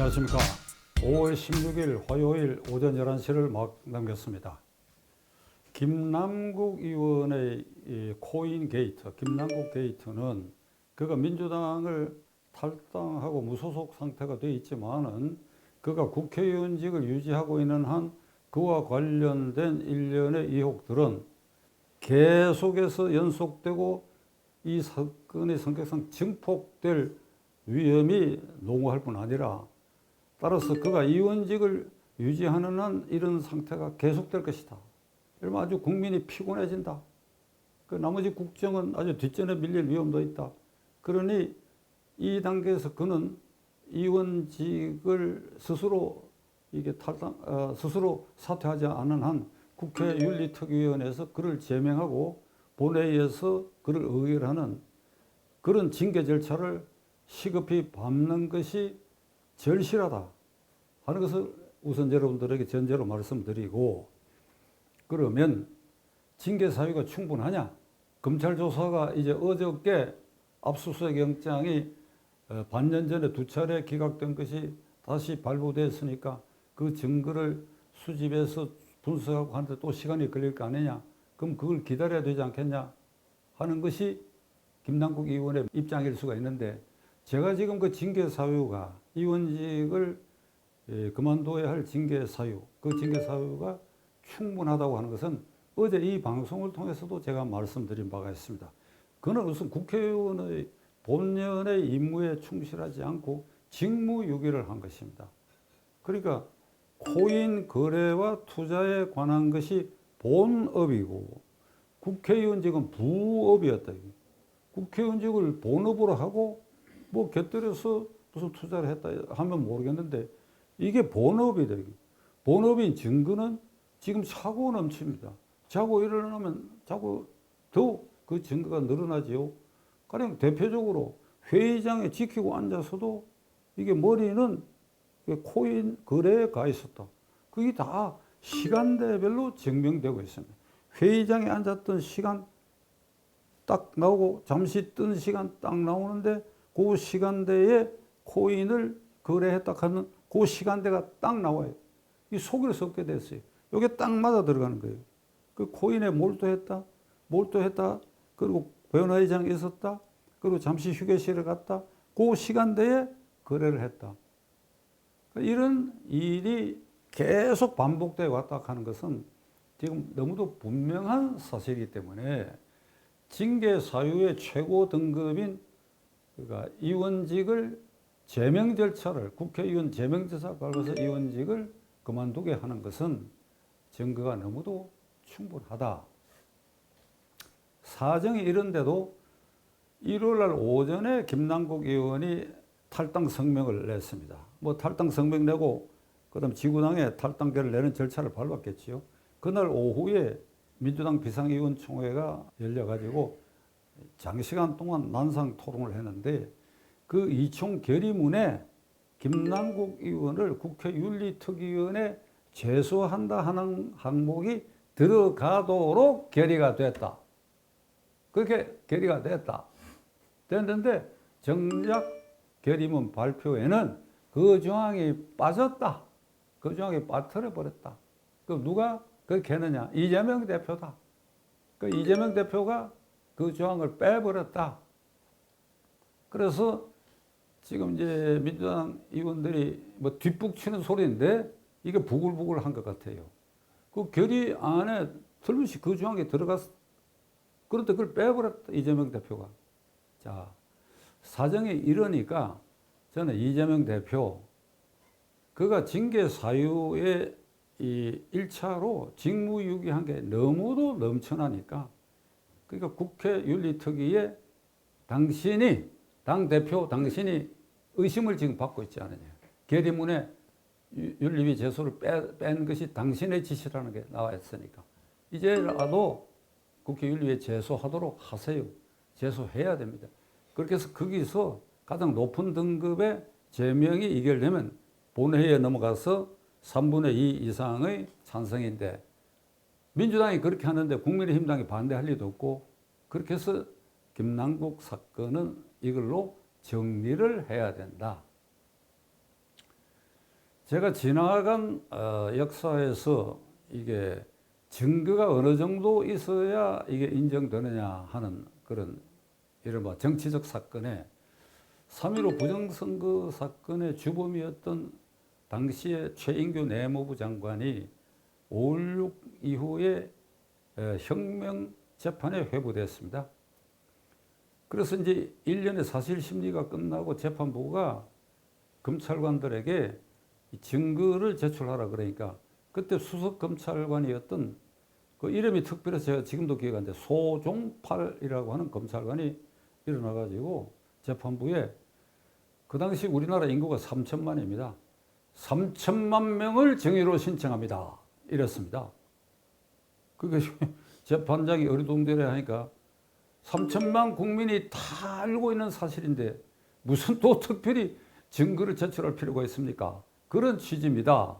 안녕하십니까. 5월 16일 화요일 오전 11시를 막 남겼습니다. 김남국 의원의 이 코인 게이트, 김남국 게이트는 그가 민주당을 탈당하고 무소속 상태가 돼 있지만은 그가 국회의원직을 유지하고 있는 한 그와 관련된 일련의 의혹들은 계속해서 연속되고 이 사건의 성격상 증폭될 위험이 농후할 뿐 아니라 따라서 그가 의원직을 유지하는 한 이런 상태가 계속될 것이다. 이러면 아주 국민이 피곤해진다. 그 나머지 국정은 아주 뒷전에 밀릴 위험도 있다. 그러니 이 단계에서 그는 의원직을 스스로 이게 탈당, 어, 스스로 사퇴하지 않은 한 국회 윤리특위원회에서 그를 제명하고 본회의에서 그를 의결하는 그런 징계 절차를 시급히 밟는 것이 절실하다 하는 것을 우선 여러분들에게 전제로 말씀드리고 그러면 징계 사유가 충분하냐? 검찰 조사가 이제 어저께 압수수색 영장이 어, 반년 전에 두 차례 기각된 것이 다시 발부됐으니까 그 증거를 수집해서 분석하고 하는데 또 시간이 걸릴 거 아니냐? 그럼 그걸 기다려야 되지 않겠냐? 하는 것이 김남국 의원의 입장일 수가 있는데 제가 지금 그 징계 사유가 의원직을 예, 그만둬야 할 징계 사유, 그 징계 사유가 충분하다고 하는 것은 어제 이 방송을 통해서도 제가 말씀드린 바가 있습니다. 그는 우선 국회의원의 본연의 임무에 충실하지 않고 직무유기를 한 것입니다. 그러니까 코인 거래와 투자에 관한 것이 본업이고 국회의원직은 부업이었다. 국회의원직을 본업으로 하고 뭐 곁들여서 무슨 투자를 했다 하면 모르겠는데 이게 본업이다. 본업인 증거는 지금 사고 넘칩니다. 자고 일어나면 자고 더욱 그 증거가 늘어나지요. 가령 대표적으로 회의장에 지키고 앉아서도 이게 머리는 코인 거래에 가 있었다. 그게 다 시간대별로 증명되고 있습니다. 회의장에 앉았던 시간 딱 나오고 잠시 뜬 시간 딱 나오는데 그 시간대에 코인을 거래했다 하는 그 시간대가 딱 나와요. 이 속일 수 없게 됐어요. 이게 딱 맞아 들어가는 거예요. 그 코인에 몰두했다, 몰두했다, 그리고 변화회장에 있었다, 그리고 잠시 휴게실에 갔다, 그 시간대에 거래를 했다. 이런 일이 계속 반복돼 왔다 하는 것은 지금 너무도 분명한 사실이기 때문에 징계 사유의 최고 등급인 그러니까 의원직을 제명 절차를 국회의원 제명 절차 밟아서 의원직을 그만두게 하는 것은 증거가 너무도 충분하다. 사정이 이런데도 1월 날 오전에 김남국 의원이 탈당 성명을 냈습니다. 뭐 탈당 성명 내고 그다음 지구당에 탈당계를 내는 절차를 밟았겠지요. 그날 오후에 민주당 비상의원총회가 열려가지고 장시간 동안 난상 토론을 했는데 그 이총 결의문에 김남국 의원을 국회 윤리특위원회 제소한다 하는 항목이 들어가도록 결의가 됐다. 그렇게 결의가 됐다. 됐는데 정작 결의문 발표에는 그 조항이 빠졌다. 그 조항이 빠뜨려 버렸다. 그 누가 그렇게 했느냐? 이재명 대표다. 그 이재명 대표가 그 조항을 빼버렸다. 그래서 지금 이제 민주당 의원들이 뭐 뒷북치는 소리인데 이게 부글부글 한 것 같아요. 그 결의 안에 틀림없이 그 조항이 들어갔어. 그런데 그걸 빼버렸다. 이재명 대표가. 자, 사정이 이러니까 저는 이재명 대표 그가 징계 사유에 이 1차로 직무유기한 게 너무도 넘쳐나니까 그러니까 국회 윤리특위에 당신이 당 대표 당신이 의심을 지금 받고 있지 않느냐. 결의문에 윤리위 제소를 빼, 뺀 것이 당신의 지시라는 게 나와 있으니까 이제라도 국회 윤리위에 제소하도록 하세요. 제소해야 됩니다. 그렇게 해서 거기서 가장 높은 등급의 제명이 이결되면 본회의에 넘어가서 3분의 2 이상의 찬성인데 민주당이 그렇게 하는데 국민의힘당이 반대할 리도 없고 그렇게 해서 김남국 사건은 이걸로 정리를 해야 된다. 제가 지나간 어, 역사에서 이게 증거가 어느 정도 있어야 이게 인정되느냐 하는 그런 이른바 정치적 사건에 3.15 부정선거 사건의 주범이었던 당시의 최인규 내무부 장관이 5.16 이후에 에, 혁명 재판에 회부됐습니다. 그래서 이제 1년의 사실 심리가 끝나고 재판부가 검찰관들에게 이 증거를 제출하라 그러니까 그때 수석 검찰관이었던 그 이름이 특별해서 제가 지금도 기억 안 돼. 소종팔이라고 하는 검찰관이 일어나가지고 재판부에 그 당시 우리나라 인구가 3천만입니다. 3천만 명을 정의로 신청합니다. 이랬습니다. 그게 재판장이 어리둥절해 하니까 3천만 국민이 다 알고 있는 사실인데 무슨 또 특별히 증거를 제출할 필요가 있습니까? 그런 취지입니다.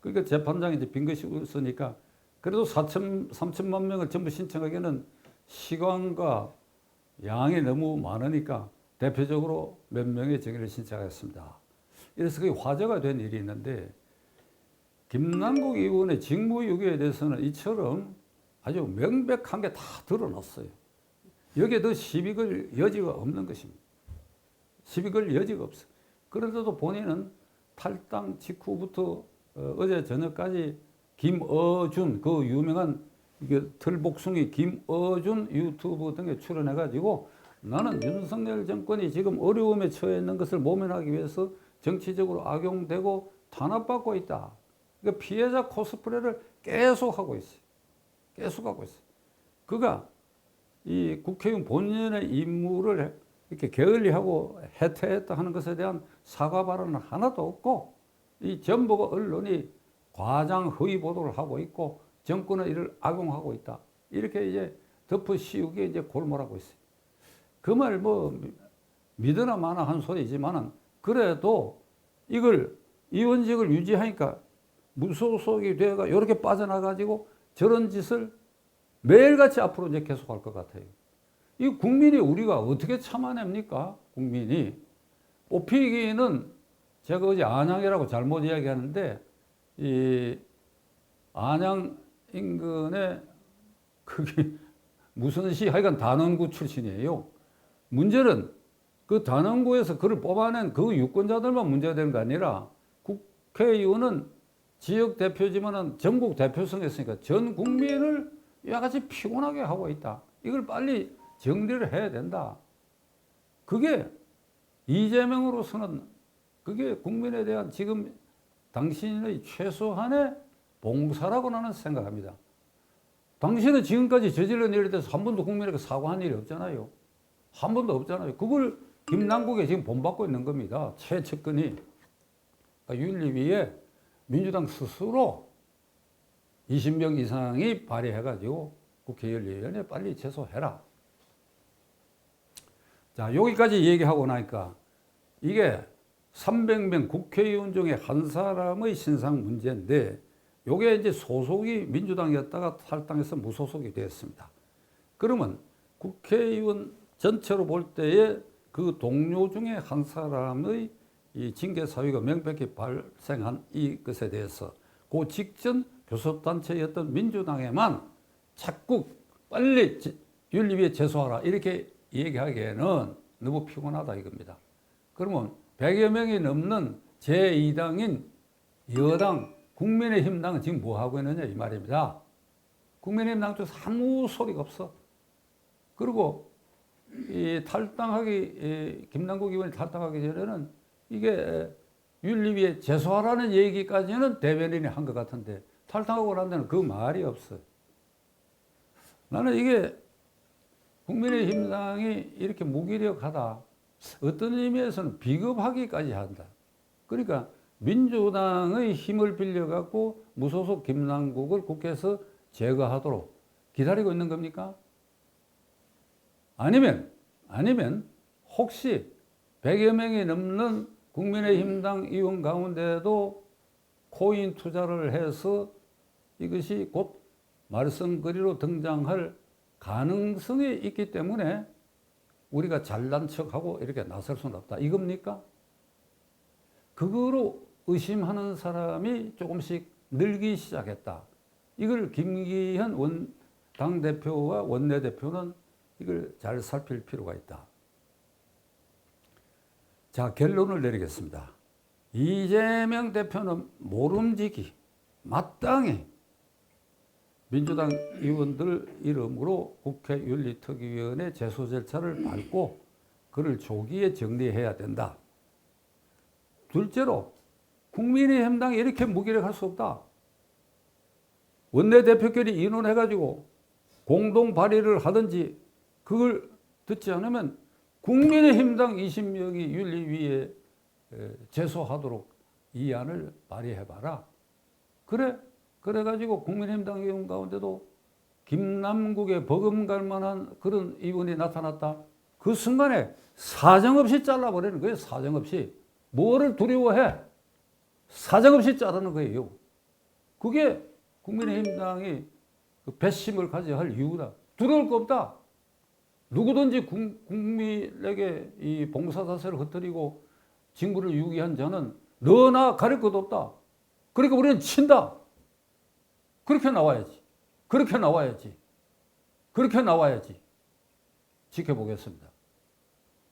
그러니까 재판장이 이제 빈 것이 없으니까 그래도 4천, 3천만 명을 전부 신청하기에는 시간과 양이 너무 많으니까 대표적으로 몇 명의 정의를 신청하였습니다. 이래서 그게 화제가 된 일이 있는데 김남국 의원의 직무유기에 대해서는 이처럼 아주 명백한 게 다 드러났어요. 여기에 더 시비 걸 여지가 없는 것입니다. 시비 걸 여지가 없어. 그런데도 본인은 탈당 직후부터 어, 어제 저녁까지 김어준 그 유명한 털복숭이 김어준 유튜브 등에 출연해가지고 나는 윤석열 정권이 지금 어려움에 처해 있는 것을 모면하기 위해서 정치적으로 악용되고 탄압받고 있다. 그러니까 피해자 코스프레를 계속 하고 있어요. 계속 하고 있어요. 그가 이 국회의원 본연의 임무를 이렇게 게을리하고 해태했다 하는 것에 대한 사과 발언은 하나도 없고 이 전부가 언론이 과장 허위 보도를 하고 있고 정권은 이를 악용하고 있다. 이렇게 이제 덮어 씌우기에 이제 골몰하고 있어요. 그 말 뭐 믿으나 마나 한 소리지만은 그래도 이걸 의원직을 유지하니까 무소속이 돼가 이렇게 빠져나가지고 저런 짓을 매일같이 앞으로 이제 계속할 것 같아요. 이 국민이 우리가 어떻게 참아냅니까? 국민이 뽑히기는 제가 어제 안양이라고 잘못 이야기하는데 이 안양 인근에 그게 무슨 시 하여간 단원구 출신이에요. 문제는 그 단원구에서 그를 뽑아낸 그 유권자들만 문제가 되는 거 아니라 국회의원은 지역 대표지만은 전국 대표성 했으니까 전 국민을 이와 같이 피곤하게 하고 있다. 이걸 빨리 정리를 해야 된다. 그게 이재명으로서는 그게 국민에 대한 지금 당신의 최소한의 봉사라고 나는 생각합니다. 당신은 지금까지 저질른 일에 대해서 한 번도 국민에게 사과한 일이 없잖아요. 한 번도 없잖아요. 그걸 김남국에 지금 본받고 있는 겁니다. 최측근이. 그러니까 윤리위에 민주당 스스로 20명 이상이 발의해가지고 국회윤리위원회 빨리 제소해라. 자, 여기까지 얘기하고 나니까 이게 300명 국회의원 중에 한 사람의 신상 문제인데 요게 이제 소속이 민주당이었다가 탈당해서 무소속이 됐습니다. 그러면 국회의원 전체로 볼 때에 그 동료 중에 한 사람의 이 징계 사유가 명백히 발생한 이것에 대해서 그 직전 교섭단체였던 민주당에만 자꾸 빨리 윤리위에 제소하라 이렇게 얘기하기에는 너무 피곤하다 이겁니다. 그러면 100여 명이 넘는 제2당인 여당 국민의힘당은 지금 뭐 하고 있느냐 이 말입니다. 국민의힘당 쪽에서 아무 소리가 없어. 그리고 이 탈당하기 이 김남국 의원이 탈당하기 전에는 이게 윤리위에 제소하라는 얘기까지는 대변인이 한 것 같은데 탈당하고 난 데는 그 말이 없어. 나는 이게 국민의힘당이 이렇게 무기력하다. 어떤 의미에서는 비겁하기까지 한다. 그러니까 민주당의 힘을 빌려갖고 무소속 김남국을 국회에서 제거하도록 기다리고 있는 겁니까? 아니면, 아니면 혹시 100여 명이 넘는 국민의힘당 의원 가운데도 코인 투자를 해서 이것이 곧 말썽거리로 등장할 가능성이 있기 때문에 우리가 잘난 척하고 이렇게 나설 수는 없다. 이겁니까? 그거로 의심하는 사람이 조금씩 늘기 시작했다. 이걸 김기현 원 당대표와 원내대표는 이걸 잘 살필 필요가 있다. 자, 결론을 내리겠습니다. 이재명 대표는 모름지기, 마땅히 민주당 의원들 이름으로 국회 윤리특위위원회 제소 절차를 밟고 그를 조기에 정리해야 된다. 둘째로 국민의힘당이 이렇게 무기력할 수 없다. 원내대표끼리 의논해가지고 공동 발의를 하든지 그걸 듣지 않으면 국민의힘당 20명이 윤리위에 에, 제소하도록 이 안을 발의해봐라. 그래, 그래가지고 국민의힘당 의원 가운데도 김남국의 버금갈 만한 그런 의원이 나타났다. 그 순간에 사정없이 잘라버리는 거예요, 사정없이. 뭐를 두려워해? 사정없이 자르는 거예요. 그게 국민의힘당이 그 배심을 가져야 할 이유다. 두려울 거 없다. 누구든지 국- 국민에게 이 봉사사세를 흩뜨리고 직무를 유기한 자는 너나 가릴 것도 없다. 그러니까 우리는 친다. 그렇게 나와야지. 그렇게 나와야지. 그렇게 나와야지. 지켜보겠습니다.